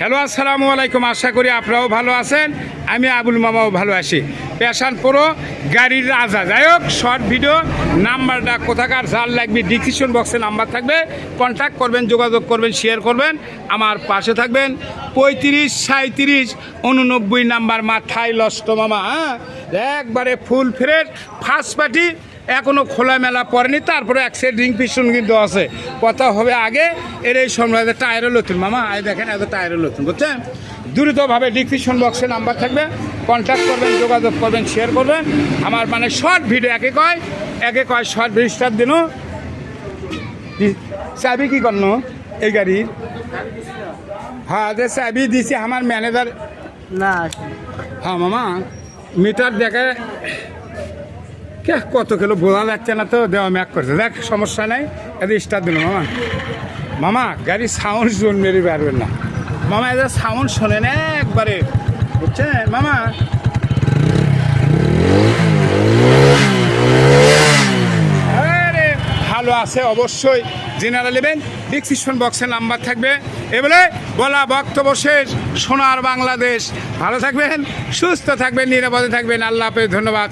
Hello, আসসালামু আলাইকুম। আশা করি আপনারাও ভালো আছেন। আমি আবুল মামাও ভালো আছি। পেশান পুরো গাড়ির রাজা। যাই হোক শর্ট ভিডিও নাম্বারটা কোথাকার, যার লাগবে ডিসক্রিপশন বক্সে নাম্বার থাকবে। কন্ট্যাক্ট করবেন, যোগাযোগ করবেন শেয়ার করবেন। আমার পাশে থাকবেন পঁয়ত্রিশ সাঁত্রিশ উননব্বই নাম্বার মাথায় লষ্ট মামা হ্যাঁ? একবারে ফুল ফ্রেশ ফার্স্ট পার্টি এখনও খোলামেলা পড়েনি তারপরে এক সেট রিং পিস্টন কিন্তু আছে। কথা হবে আগে এর এই সময় টায়ারও নতুন। মামা আই দেখেন এত টায়ারও নতুন বুঝছেন? দ্রুতভাবে ডিসক্রিপশন বক্সে নাম্বার থাকবে কন্ট্যাক্ট করবেন যোগাযোগ করবেন শেয়ার করবেন। আমার মানে শর্ট ভিডিও একে কয় একে কয় শর্ট রেজিস্টার দিন। চাবি কি করল? এই গাড়ির হ্যাঁ যে চাবি দিছি আমার ম্যানেজার না। হ্যাঁ মামা মিটার দেখে কত কিলো বোঝা যাচ্ছে না তো? দেওয়া ম্যাক করছে। দেখ, সমস্যা নাই। এদের স্টার দিল, মামা। মামা গাড়ির সাউন্ড জোন মেরে পারবেন না। মামা, এদের সাউন্ড শোনেন একবারে। বুঝছেন? মামা। ভালো আছে অবশ্যই। জেনারেল নেবেন ডিসক্রিপশন বক্সে নাম্বার থাকবে। এবারে বলা বক্তব্য শেষ। সোনার বাংলাদেশ। ভালো থাকবেন, সুস্থ থাকবেন, নিরাপদে থাকবেন। আল্লাহ হাফেজ, ধন্যবাদ।